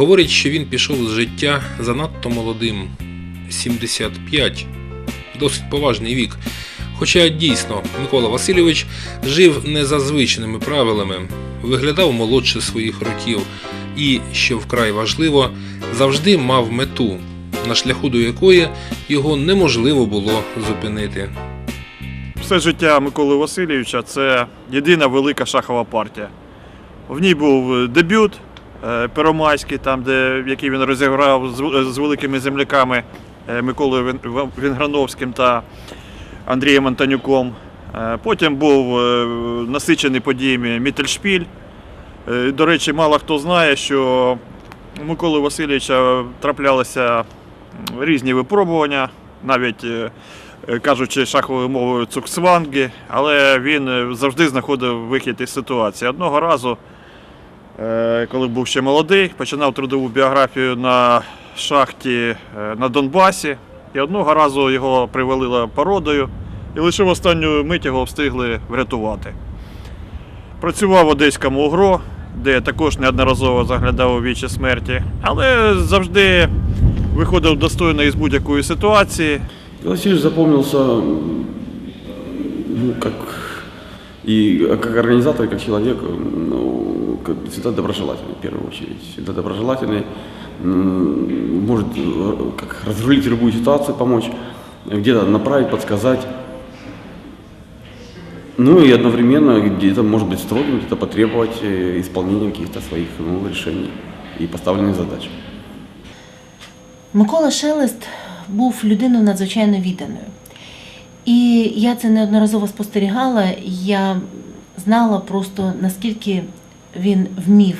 Говорять, що він пішов з життя занадто молодим 75, досить поважний вік. Хоча дійсно Микола Васильович жив не за звичними правилами, виглядав молодше своїх років і, що вкрай важливо, завжди мав мету, на шляху до якої його неможливо було зупинити. Все життя Миколи Васильовича це єдина велика шахова партія. В ній був дебют е, Первомайський, там, де, який він розіграв з, з великими земляками е, Миколою Венграновським та Андрієм Антонюком. Е, Потім був е, насичений подіями Міттельшпіль. Е, До речі, мало хто знає, що у Миколи Васильовича траплялися різні випробування, навіть е, е, кажучи шаховою мовою цуксванги, але він е, завжди знаходив вихід із ситуації. Одного разу, е, коли був ще молодий, починав трудову біографію на шахті е, на Донбасі, і одного разу його привалило породою, і лише в останню мить його встигли врятувати. Працював в Одеському УГРО, де також неодноразово заглядав у вічі смерті, але завжди виходив достойно із будь-якої ситуації. Васильевич запомнился ну, как и как организатор, и ну, всегда доброжелательный в первую очередь. Всегда доброжелательный, м, может э, как разрулить любую ситуацию, помочь, где-то направить, подсказать. Ну и одновременно где-то, может быть, строгим, где-то потребовать э, исполнения каких-то своих ну, решений и поставленных задач. Микола Шелест був людиною надзвичайно відданою. І я це неодноразово спостерігала. Я знала просто наскільки він вмів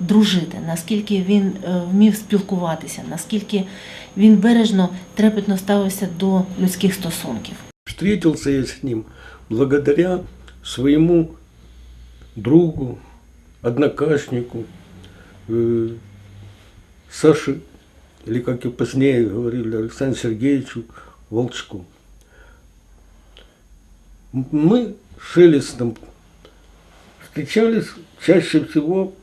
дружити, наскільки він е, вмів спілкуватися, наскільки він бережно, трепетно ставився до людських стосунків. Встретился я с ним благодаря своему другу, однокашнику, э, Саше, или как и позднее говорили, Александру Сергеевичу Волчку. Мы с Шелестом встречались чаще всего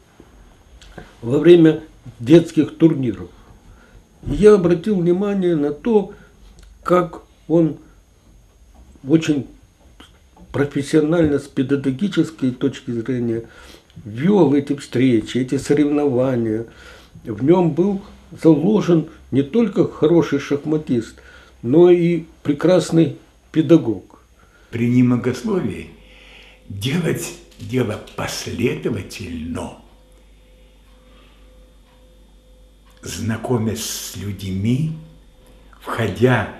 во время детских турниров. Я обратил внимание на то, как он очень профессионально, с педагогической точки зрения, вел эти встречи, эти соревнования. В нем был заложен не только хороший шахматист, но и прекрасный педагог. при немногословии делать дело последовательно, знакомясь с людьми, входя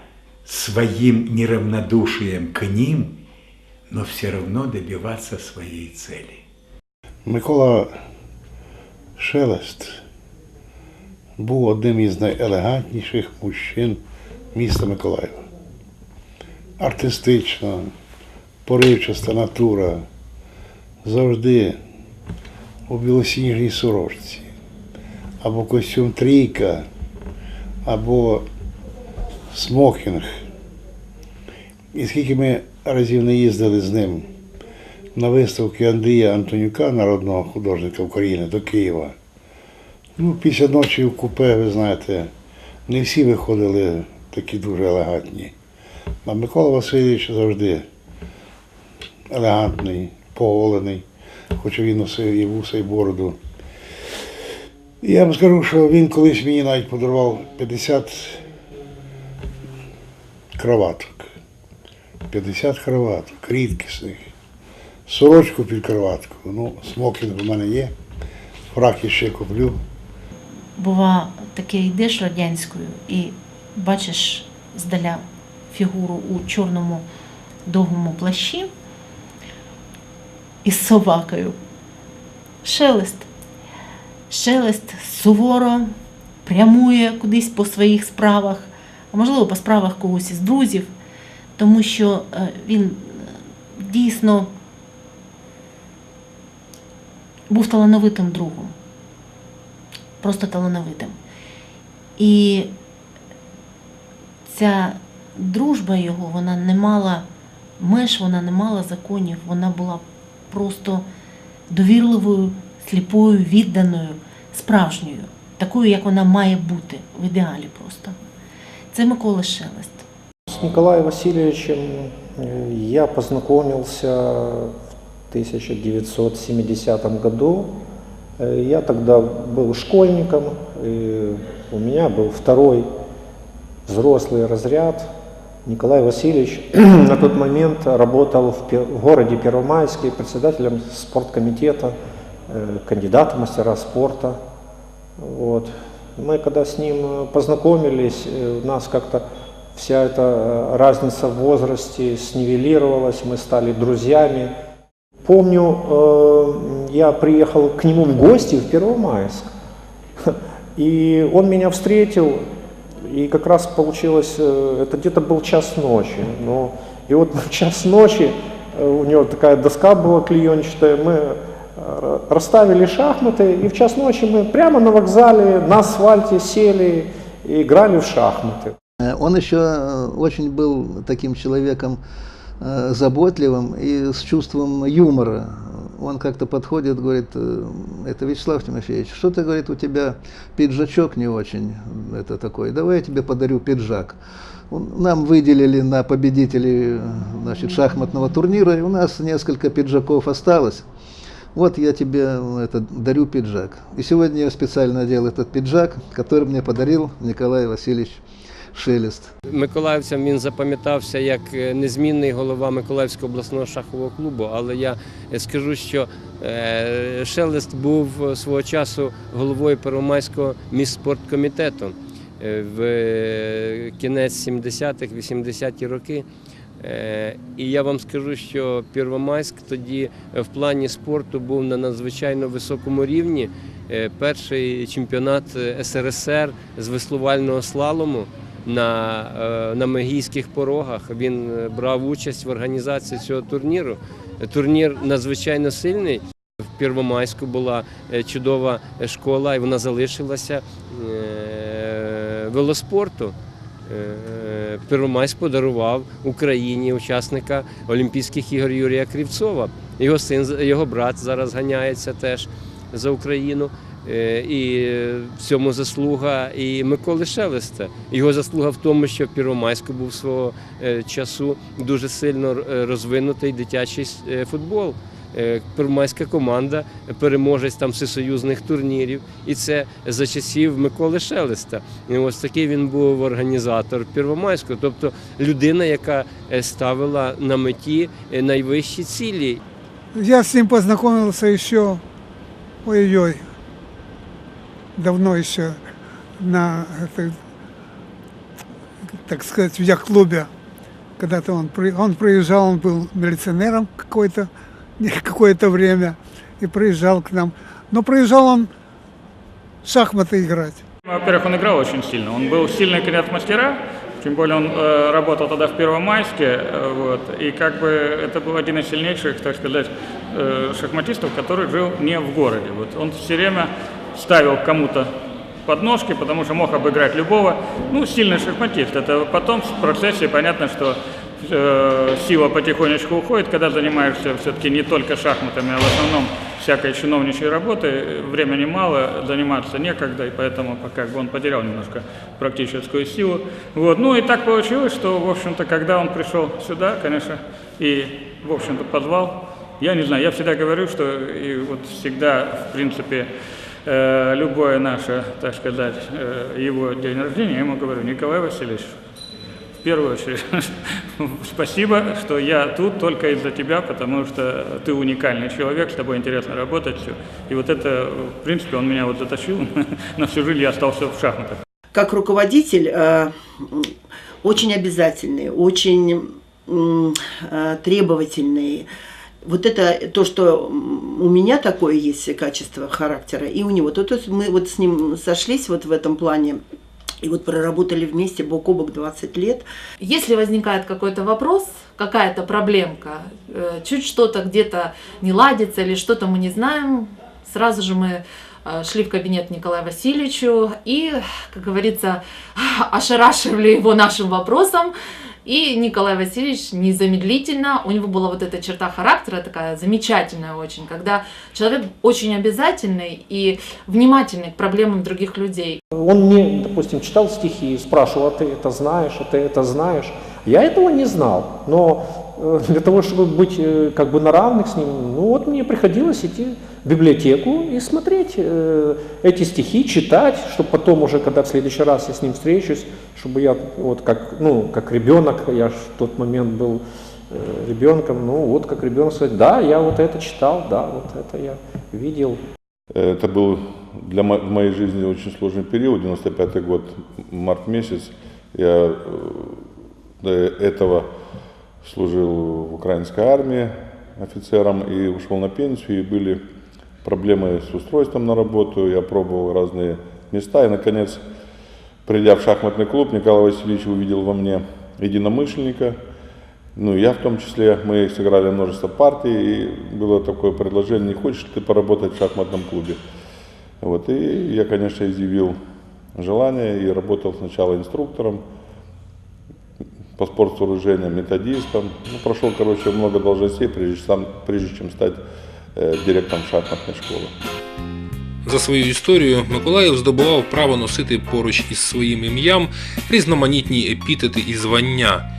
своим неравнодушием к ним, но все равно добиваться своей цели. Микола Шелест був одним із найелегантніших мужчин міста Миколаєва. Артистична, поривчаста натура, завжди у білосніжній сорочці, або костюм трійка, або смокінг. І скільки ми разів не їздили з ним на виставки Андрія Антонюка, народного художника України, до Києва. Ну, після ночі в купе, ви знаєте, не всі виходили такі дуже елегантні. А Микола Васильович завжди елегантний, поголений, хоча він носив і вуса, і бороду. Я вам скажу, що він колись мені навіть подарував 50 кроваток. 50 кроваток, рідкісних. Сорочку під кроватку. Ну, смокінг у мене є. Фрак я ще куплю. Бува, таке йдеш радянською і бачиш здаля фігуру у чорному довгому плащі із собакою. Шелест. Шелест суворо прямує кудись по своїх справах, а можливо, по справах когось із друзів, тому що е, він е, дійсно був талановитим другом просто талановитим. І ця дружба його, вона не мала меж, вона не мала законів, вона була просто довірливою, сліпою, відданою, справжньою. такою, як вона має бути, в ідеалі просто. Це Микола Шелест. С Николаем Васильевичем э, я познакомился в 1970 году. Э, Я тогда был школьником, и у меня был второй взрослый разряд. Николай Васильевич на тот момент работал в городе Первомайске председателем спорткомитета, э, кандидатом мастера спорта. Вот. Мы когда с ним э, познакомились, э, у нас как-то вся эта э, разница в возрасте снивелировалась, мы стали друзьями. Помню, я приехал к нему в гости в Первомайск, и он меня встретил, и как раз получилось, э, это где-то был час ночи, но и вот в час ночи э, у него такая доска была клеенчатая, мы э, расставили шахматы, и в час ночи мы прямо на вокзале, на асфальте сели и играли в шахматы. Э, Он еще э, очень был таким человеком э, заботливым и с чувством юмора. Он как-то подходит, говорит, э, это Вячеслав Тимофеевич, что-то, говорит, у тебя пиджачок не очень это такой, давай я тебе подарю пиджак. Нам выделили на победителей э, значит, шахматного турнира, и у нас несколько пиджаков осталось. Вот я тебе э, это, дарю пиджак. И сегодня я специально одел этот пиджак, который мне подарил Николай Васильевич Шелест. Миколаївцям він запам'ятався як е, незмінний голова Миколаївського обласного шахового клубу. Але я е, скажу, що е, Шелест був свого часу головою Первомайського міськспорткомітету в кінець 70-х, 80-ті роки. І я вам скажу, що Первомайськ тоді в плані спорту був на надзвичайно високому рівні. Перший чемпіонат СРСР з веслувального слалому на, е, на Мегійських порогах. Він е, брав участь в організації цього турніру. Турнір надзвичайно сильний. В Первомайську була е, чудова школа, і вона залишилася велоспорту. Первомайськ подарував Україні учасника Олімпійських ігор Юрія Крівцова. Його син, його брат зараз ганяється теж за Україну. Е, І в цьому заслуга і Миколи Шелеста. Його заслуга в тому, що в Первомайську був свого е, часу дуже сильно е, розвинутий дитячий футбол. Первомайська команда, переможець там всесоюзних турнірів. І це за часів Миколи Шелеста. І ось такий він був організатор Первомайського, тобто людина, яка ставила на меті найвищі цілі. Я с ним познакомился еще, ой-ой, давно еще на, так сказать, в яхт-клубе. Когда-то он, он приезжал, он был милиционером какое-то какое-то время и приезжал к нам. Но приезжал он шахматы играть. Во-первых, он играл очень сильно. Он был сильный кандидат мастера, тем более он э, работал тогда в Первомайске, э, вот, и как бы это был один из сильнейших, так сказать, э, шахматистов, который жил не в городе. Вот он все время ставил кому-то подножки, потому что мог обыграть любого. Ну, сильный шахматист. Это потом в процессе понятно, что э, сила потихонечку уходит, когда занимаешься все-таки не только шахматами, а в основном всякой чиновничьей работой. Времени мало, заниматься некогда, и поэтому как бы он потерял немножко практическую силу. Вот. Ну и так получилось, что, в общем-то, когда он пришел сюда, конечно, и, в общем-то, позвал, я не знаю, я всегда говорю, что и вот всегда, в принципе, э, любое наше, так сказать, э, его день рождения, я ему говорю, Николай Васильевич, в первую очередь, спасибо, что я тут только из-за тебя, потому что ты уникальный человек, с тобой интересно работать все. И вот это, в принципе, он меня вот затащил на всю жизнь, я остался в шахматах. как руководитель э, м, очень обязательный, очень м, э, требовательный. Вот это то, что у меня такое есть качество характера, и у него. То, есть мы вот с ним сошлись вот в этом плане, и вот проработали вместе бок о бок 20 лет. Если возникает какой-то вопрос, какая-то проблемка, э, чуть что-то где-то не ладится или что-то мы не знаем, сразу же мы э, шли в кабинет Николаю Васильевичу и, как говорится, ошарашивали его нашим вопросом И Николай Васильевич незамедлительно, у него была вот эта черта характера такая замечательная очень, когда человек очень обязательный и внимательный к проблемам других людей. Он мне, допустим, читал стихи, спрашивал, а ты это знаешь, а ты это знаешь. Я этого не знал, но э, для того, чтобы быть э, как бы на равных с ним, ну вот мне приходилось идти в библиотеку и смотреть э, эти стихи, читать, чтобы потом уже, когда в следующий раз я с ним встречусь, чтобы я вот как, ну, как ребенок, я в тот момент был ребенком, ну вот как ребенок сказать, да, я вот это читал, да, вот это я видел. Это был для в моей жизни очень сложный период, 95 год, март месяц. Я до этого служил в украинской армии офицером и ушел на пенсию, и были проблемы с устройством на работу, я пробовал разные места, и, наконец, придя в шахматный клуб, Николай Васильевич увидел во мне единомышленника, ну, я в том числе, мы сыграли множество партий, и было такое предложение, не хочешь ли ты поработать в шахматном клубе? Вот, и я, конечно, изъявил желание и работал сначала инструктором по спортсооружениям, методистом. Ну, прошел, короче, много должностей, прежде, сам, прежде чем стать э, директором шахматной школы. За свою історію Миколаїв здобував право носити поруч із своїм ім'ям різноманітні епітети і звання.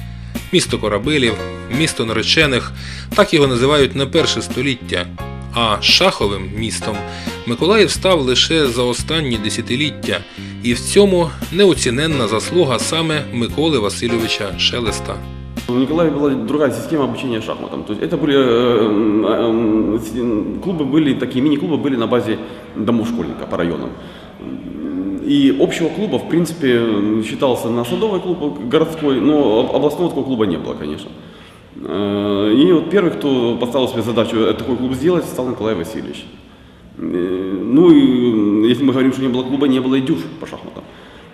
Місто корабелів, місто наречених, так його називають не перше століття А шаховим містом Миколаїв став лише за останні десятиліття, і в цьому неоціненна заслуга саме Миколи Васильовича Шелеста. У Николая была другая система обучения шахматам. То есть это были э, э, э, клубы были такие мини-клубы были на базе домов школьника по районам. И общего клуба, в принципе, считался на садовый клуб городской, но об- областного такого клуба не было, конечно. Э, И вот первый, кто поставил себе задачу э, такой клуб сделать, стал Николай Васильевич. Э, Ну и если мы говорим, что не было клуба, не было и дюж по шахматам.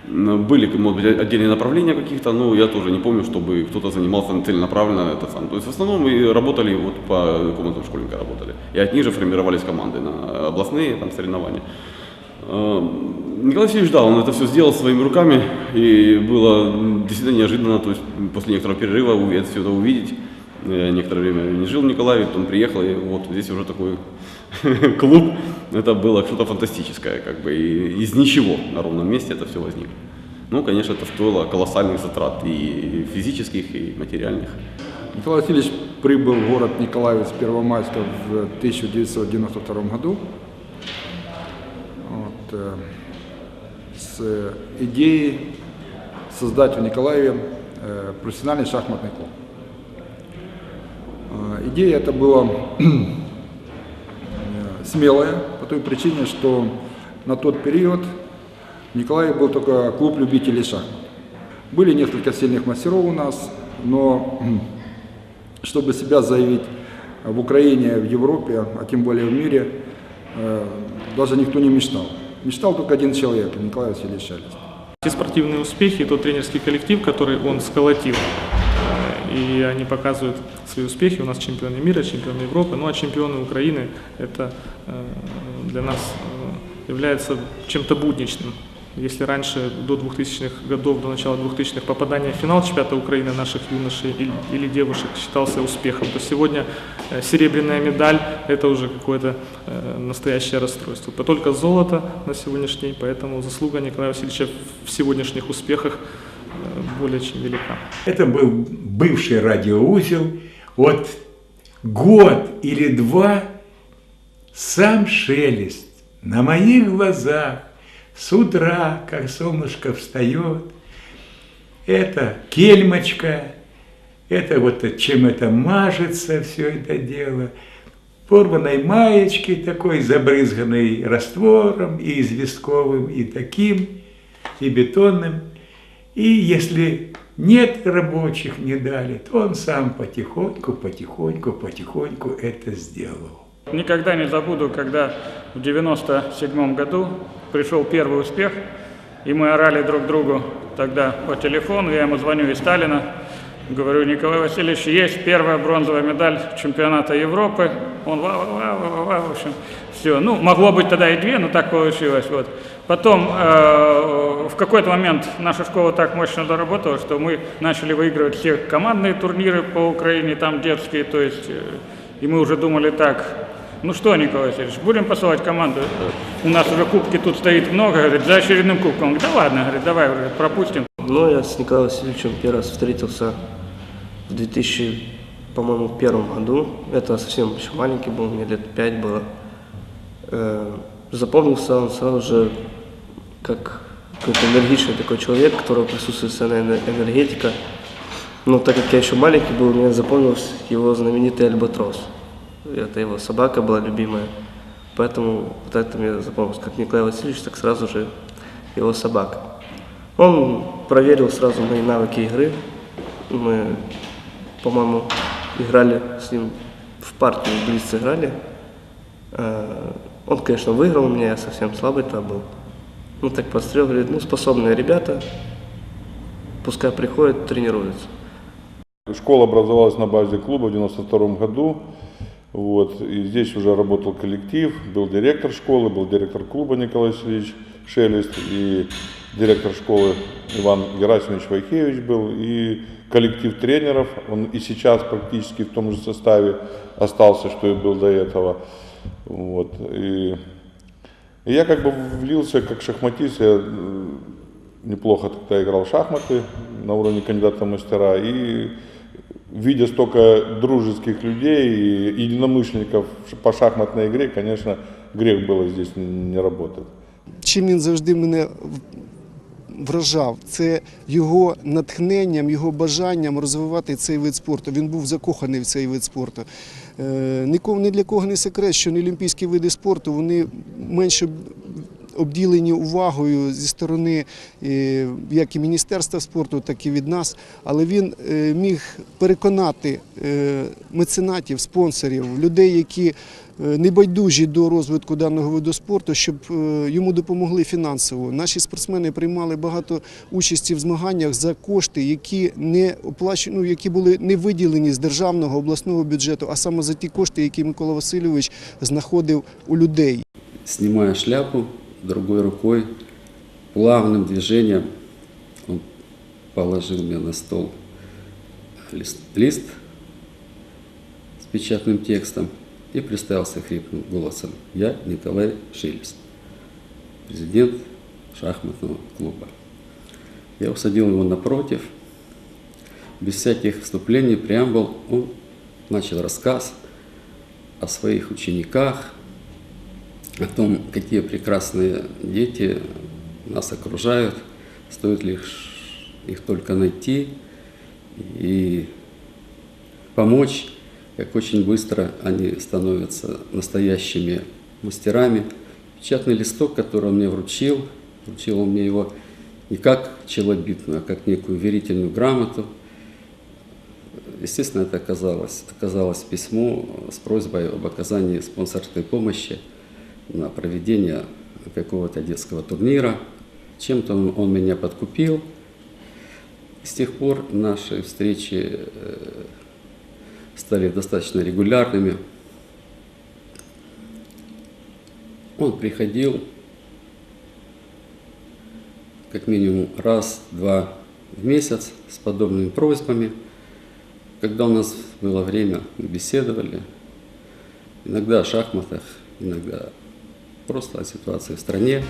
М, Были, может быть, отдельные направления каких-то, но я тоже не помню, чтобы кто-то занимался целенаправленно это сам. То есть в основном мы работали вот по комнатам школьника работали. И от них же формировались команды на областные там, соревнования. Э, Николай Васильевич, да, он это все сделал своими руками, и было действительно неожиданно, то есть после некоторого перерыва все это увидеть. Я некоторое время не жил в Николаеве, потом приехал, и вот здесь уже такой клуб. Это было что-то фантастическое, как бы, и из ничего на ровном месте это все возникло. Ну, конечно, это стоило колоссальных затрат и физических, и материальных. Николай Васильевич прибыл в город Николаевец Первомайска в 1992 году вот, э, с идеей создать в Николаеве э, профессиональный шахматный клуб. Э, Идея эта была смелая по той причине, что на тот период в был только клуб любителей шахмат. Были несколько сильных мастеров у нас, но чтобы себя заявить в Украине, в Европе, а тем более в мире, э, даже никто не мечтал. Мечтал только один человек, Николай Васильевич Шелест. Те спортивные успехи, тот тренерский коллектив, который он сколотил, и они показывают свои успехи. У нас чемпионы мира, чемпионы Европы, ну а чемпионы Украины это э, для нас э, является чем-то будничным. Если раньше до 2000-х годов, до начала 2000-х попадание в финал чемпионата Украины наших юношей или, или девушек считался успехом, то сегодня э, серебряная медаль – это уже какое-то э, настоящее расстройство. То только золото на сегодняшний день, поэтому заслуга Николая Васильевича в сегодняшних успехах более чем велика. Это был бывший радиоузел. Вот год или два сам шелест на моих глазах с утра, как солнышко встает, это кельмочка, это вот чем это мажется все это дело, порванной маечки такой, забрызганной раствором и известковым, и таким, и бетонным. И если нет рабочих, не дали, то он сам потихоньку, потихоньку, потихоньку это сделал. Никогда не забуду, когда в 97 году пришел первый успех, и мы орали друг другу тогда по телефону, я ему звоню из Сталина, говорю, Николай Васильевич, есть первая бронзовая медаль чемпионата Европы. Он ва ва ва ва ва в общем, все. Ну, могло быть тогда и две, но так получилось. Вот. Потом э, в какой-то момент наша школа так мощно доработала, что мы начали выигрывать все командные турниры по Украине, там детские, то есть, э, и мы уже думали так, ну что, Николай Васильевич, будем посылать команду, у нас уже кубки тут стоит много, говорит, за очередным кубком. Говорит, да ладно, говорит, давай уже пропустим. Ну, я с Николаем Васильевичем первый раз встретился в 2000, по-моему, первом году. Это совсем еще маленький был, мне лет пять было. Э, Запомнился он сразу же как какой-то энергичный такой человек, у которого присутствует эне- энергетика. Но так как я еще маленький был, мне запомнился его знаменитый альбатрос. Это его собака была любимая. Поэтому вот это мне запомнилось, как Николай Васильевич, так сразу же его собака. Он проверил сразу мои навыки игры. Мы, по-моему, играли с ним в партию, в блиц играли. Э, Он, конечно, выиграл меня, я совсем слабый тогда был. Ну, так посмотрел, говорит, ну, способные ребята, пускай приходят, тренируются. Школа образовалась на базе клуба в 92 году. Вот, и здесь уже работал коллектив, был директор школы, был директор клуба Николай Васильевич Шелест, и директор школы Иван Герасимович Вайкевич был, и коллектив тренеров, он и сейчас практически в том же составе остался, что и был до этого. Вот, и, и я как бы влился как шахматист, я э, неплохо тогда играл в шахматы на уровне кандидата в мастера, и видя столько дружеских людей и единомышленников по шахматной игре, конечно, грех было здесь не работать. чим він завжди мене вражав, це його натхненням, його бажанням розвивати цей вид спорту. Він був закоханий в цей вид спорту. Е, Нікому ні для кого не секрет, що не олімпійські види спорту вони менше обділені увагою зі сторони е, як і Міністерства спорту, так і від нас. Але він е, міг переконати е, меценатів, спонсорів, людей, які небайдужі до розвитку даного виду спорту, щоб йому допомогли фінансово. Наші спортсмени приймали багато участі в змаганнях за кошти, які не оплачу- ну, які були не виділені з державного обласного бюджету, а саме за ті кошти, які Микола Васильович знаходив у людей. Снимая шляпу, другой рукой, плавным движением он положил мне на стол лист, лист с печатным текстом и представился хриплым голосом. Я Николай Шелест, президент шахматного клуба. Я усадил его напротив, без всяких вступлений, преамбул, он начал рассказ о своих учениках, о том, какие прекрасные дети нас окружают, стоит лишь их только найти и помочь, как очень быстро они становятся настоящими мастерами. Печатный листок, который он мне вручил, вручил он мне его не как челобитную, а как некую верительную грамоту. Естественно, это оказалось, оказалось письмо с просьбой об оказании спонсорской помощи на проведение какого-то детского турнира. Чем-то он, меня подкупил. С тех пор наши встречи э, стали достаточно регулярными. Он приходил как минимум раз-два в месяц с подобными просьбами. Когда у нас было время, мы беседовали. Иногда о шахматах, иногда просто о ситуации в стране.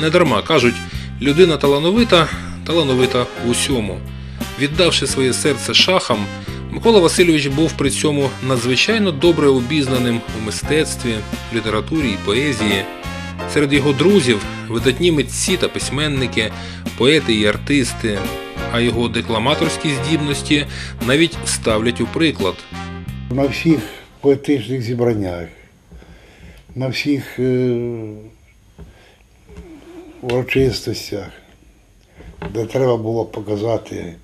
Не дарма кажуть, людина талановита, талановита в усьому. Віддавши своє серце шахам, Микола Васильович був при цьому надзвичайно добре обізнаним у мистецтві, літературі і поезії. Серед його друзів видатні митці та письменники, поети і артисти, а його декламаторські здібності навіть ставлять у приклад. На всіх поетичних зібраннях, на всіх е, урочистостях, де треба було показати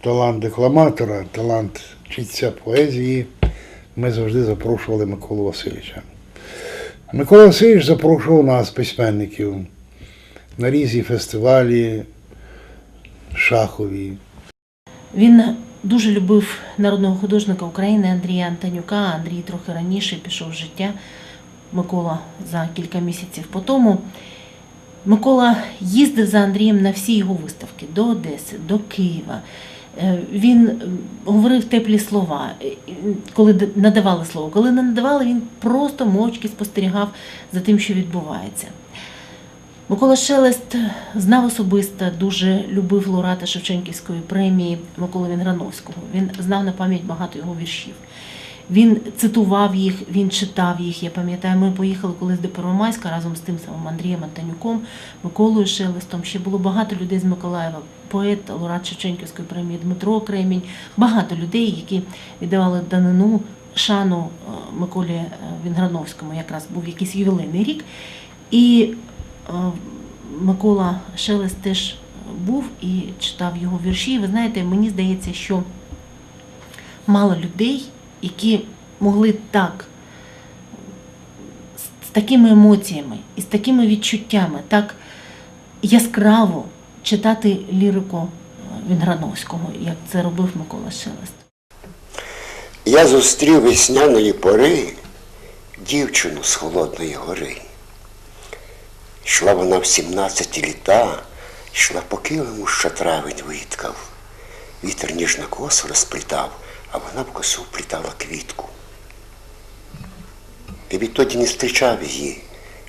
талант декламатора, талант читця поезії, ми завжди запрошували Миколу Васильовича. Микола Васильович запрошував нас, письменників, на різні фестивалі, шахові. Він дуже любив народного художника України Андрія Антонюка. Андрій трохи раніше пішов з життя. Микола за кілька місяців по тому. Микола їздив за Андрієм на всі його виставки до Одеси, до Києва. Е, Він говорив теплі слова, е, е, коли надавали слово. Коли не надавали, він просто мовчки спостерігав за тим, що відбувається. Микола Шелест знав особисто, дуже любив лауреата Шевченківської премії Миколи Вінграновського. Він знав на пам'ять багато його віршів. Він цитував їх, він читав їх. Я пам'ятаю, ми поїхали колись до Первомайська разом з тим самим Андрієм Антонюком, Миколою Шелестом. Ще було багато людей з Миколаєва, поет, лауреат Шевченківської премії Дмитро Кремінь, багато людей, які віддавали данину шану е, Миколі е, Вінграновському. Якраз був якийсь ювілейний рік. І е, Микола Шелест теж був і читав його вірші. Ви знаєте, мені здається, що мало людей, які могли так з такими емоціями і з такими відчуттями, так яскраво читати лірику Вінграновського, як це робив Микола Шелест. Я зустрів весняної пори дівчину з холодної гори. Йшла вона в сімнадцяті літа, йшла по килиму, що травень виткав. Вітер ніжно косу розплітав, а вона в косу вплітала квітку. І відтоді не зустрічав її.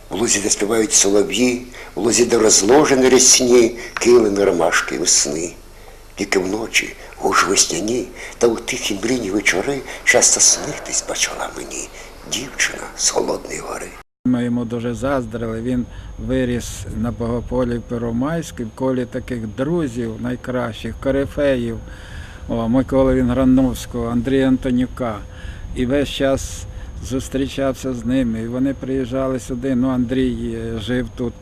В лузі, де співають солов'ї, в лузі, де розложені рясні, килими ромашки весни. Тільки вночі, гуж весняні, та у тихі мрійні вечори часто снитись почала мені дівчина з холодної гори. Ми йому дуже заздрили. Він виріс на Богополі Первомайській в колі таких друзів найкращих, корифеїв, Миколи Вінграновського, Андрія Антонюка. І весь час зустрічався з ними. І вони приїжджали сюди. Ну, Андрій е, жив тут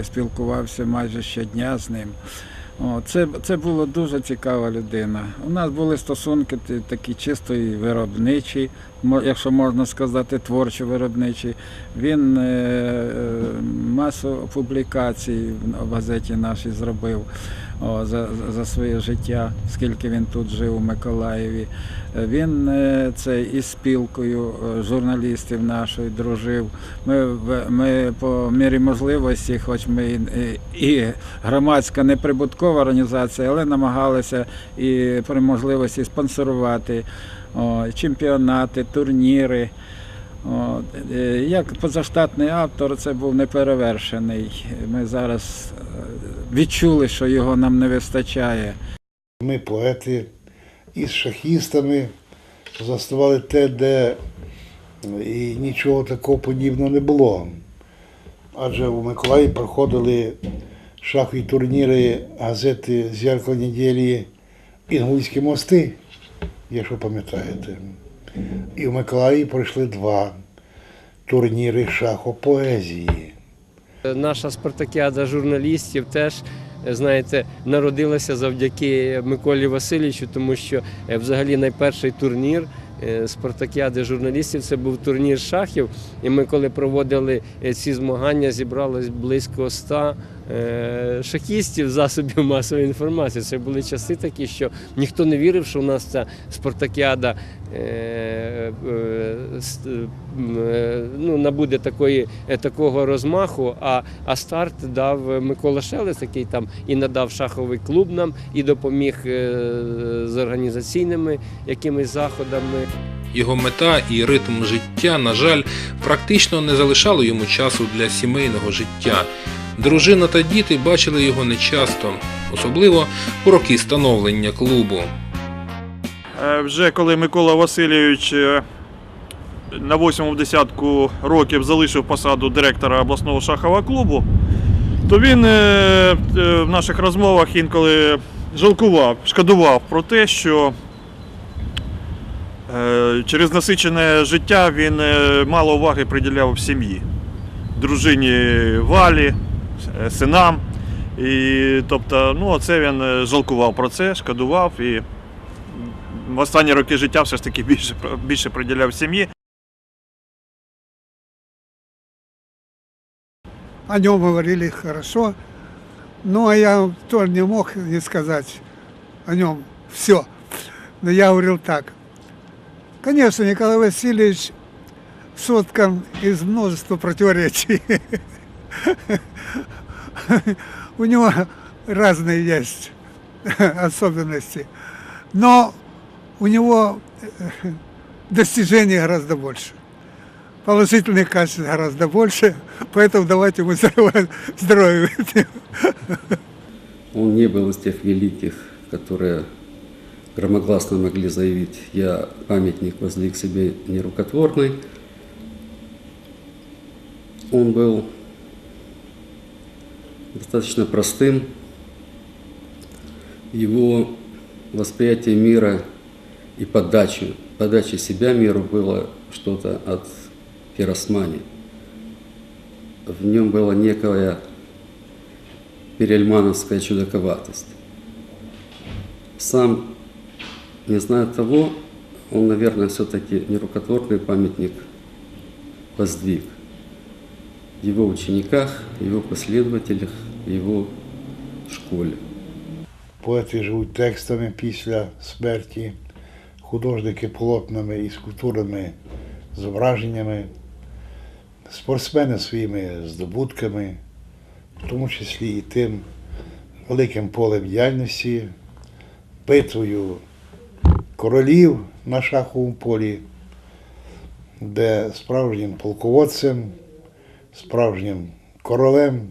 і спілкувався майже щодня з ним. О, це, це була дуже цікава людина. У нас були стосунки такі чисто і виробничі, якщо можна сказати, творчо виробничі. Він е, е, масу публікацій в газеті нашій зробив за, за- своє життя, скільки він тут жив у Миколаєві. Він е, це із спілкою е, журналістів нашої дружив. Ми, ми по мірі можливості, хоч ми і, і громадська неприбуткова організація, але намагалися і при можливості спонсорувати о, чемпіонати, турніри. От. е, Як позаштатний автор, це був неперевершений. Ми зараз е, відчули, що його нам не вистачає. Ми, поети, із шахістами заснували те, де і нічого такого подібного не було. Адже у Миколаї проходили шахові турніри газети «Зірка неділі Інгульські мости, якщо пам'ятаєте. І в Миколаї пройшли два турніри шахопоезії. Наша спартакіада журналістів теж, знаєте, народилася завдяки Миколі Васильовичу, тому що е, взагалі найперший турнір е, спартакіади журналістів це був турнір шахів. І ми, коли проводили е, ці змагання, зібралось близько ста е, шахістів засобів масової інформації. Це були часи такі, що ніхто не вірив, що у нас ця спартакіада е, е, е, ну, набуде такої, е, такого розмаху. А, а старт дав Микола Шелест, який там і надав шаховий клуб нам, і допоміг е, з організаційними якимись заходами. Його мета і ритм життя, на жаль, практично не залишали йому часу для сімейного життя. Дружина та діти бачили його нечасто, особливо у роки становлення клубу. Е, Вже коли Микола Васильович е, на восьмому десятку років залишив посаду директора обласного шахового клубу, то він е, в наших розмовах інколи жалкував, шкодував про те, що через насичене життя він мало уваги приділяв сім'ї, дружині Валі, синам. І, тобто, ну, оце він е, жалкував про це, шкодував і в останні роки життя все ж таки більше, більше приділяв сім'ї. О нем говорили хорошо. Ну, а я тоже не мог не сказать о нем все. Но я говорил так. Конечно, Николай Васильевич соткан из множества противоречий. у него разные есть особенности. Но у него э, достижений гораздо больше. Положительных качеств гораздо больше. Поэтому давайте ему здоровья. Он не был из тех великих, которые громогласно могли заявить, я памятник воздвиг себе нерукотворный. Он был достаточно простым. Его восприятие мира и подачи, подачи себя миру было что-то от пиросмани. В нем была некая перельмановская чудаковатость. Сам, не зная того, он, наверное, все-таки нерукотворный памятник воздвиг его учениках, его последователях, его школе. Поети живуть текстами після смерті, художники полотнами і скульптурами, зображеннями, спортсмени своїми здобутками, в тому числі і тим великим полем діяльності, битвою королів на шаховому полі, де справжнім полководцем, справжнім королем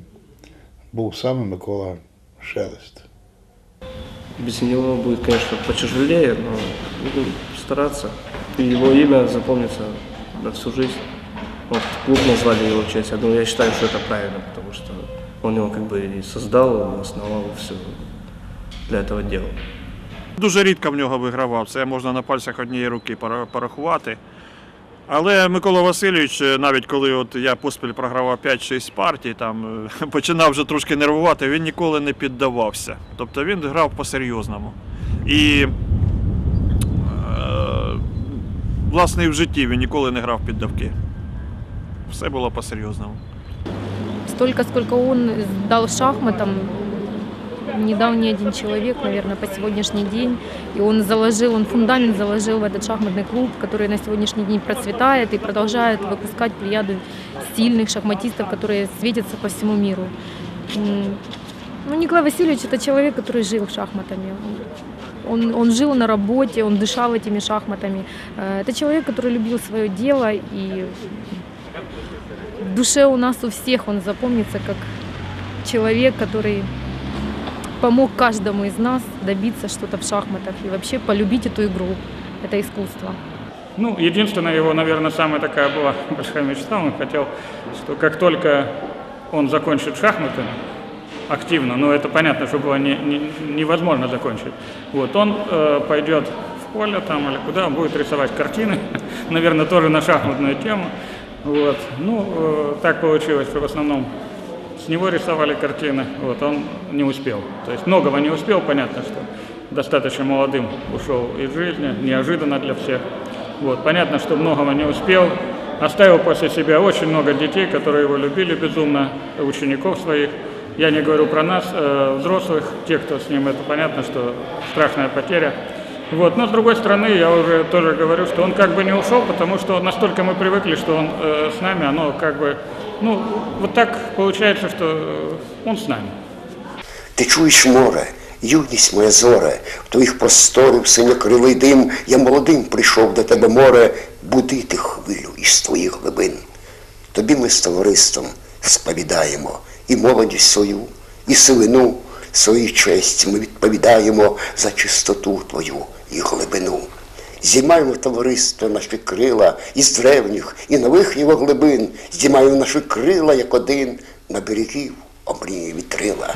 був саме Микола Шелест. Без него будет, конечно, потяжелее, но будем стараться. И его имя запомнится на всю жизнь. Вот клуб назвали его в честь. Ну, я считаю, что это правильно, потому что он его как бы и создал, и основал все для этого дела. Дуже рідко в нього вигравав, це можна на пальцях однієї руки пора- порахувати. Але Микола Васильович, е, навіть коли от я поспіль програвав 5-6 партій, там е, починав вже трошки нервувати, він ніколи не піддавався. Тобто він грав по-серйозному. І, е, власне, і в житті він ніколи не грав під давки. Все було по-серйозному. Столько, сколько он дал шахматам, не дал ни один человек, наверное, по сегодняшний день. И он заложил, он фундамент заложил в этот шахматный клуб, который на сегодняшний день процветает и продолжает выпускать плеяды сильных шахматистов, которые светятся по всему миру. М, Ну, Николай Васильевич – это человек, который жил шахматами. Он, он жил на работе, он дышал этими шахматами. Э, Это человек, который любил свое дело и в душе у нас у всех он запомнится как человек, который помог каждому из нас добиться что-то в шахматах и вообще полюбить эту игру, это искусство. Ну, единственная его, наверное, самая такая была большая мечта. Он хотел, что как только он закончит шахматы активно, но это понятно, что было не- не- невозможно закончить, вот, он э, пойдет в поле там или куда, будет рисовать картины, наверное, тоже на шахматную тему. Вот. Ну, э, так получилось, что в основном с него рисовали картины, вот, он не успел. То есть многого не успел, понятно, что достаточно молодым ушел из жизни, неожиданно для всех. Вот, понятно, что многого не успел. Оставил после себя очень много детей, которые его любили безумно, учеников своих. Я не говорю про нас, э, взрослых, те, кто с ним, это понятно, что страшная потеря. Вот. Но с другой стороны, я уже тоже говорю, что он как бы не ушел, потому что настолько мы привыкли, что он э, с нами, оно как бы, ну, вот так получается, что э, он с нами. Ти чуєш море, юність моя зоре, в твоїх просторів синьокрилий дим, я молодим прийшов до тебе море, будити хвилю із твоїх глибин. Тобі ми з товариством сповідаємо і молодість свою, і силину своїй честі ми відповідаємо за чистоту твою і глибину. Здіймаємо товариство наші крила із древніх і нових його глибин, Зіймаємо наші крила як один на берегів омріє вітрила.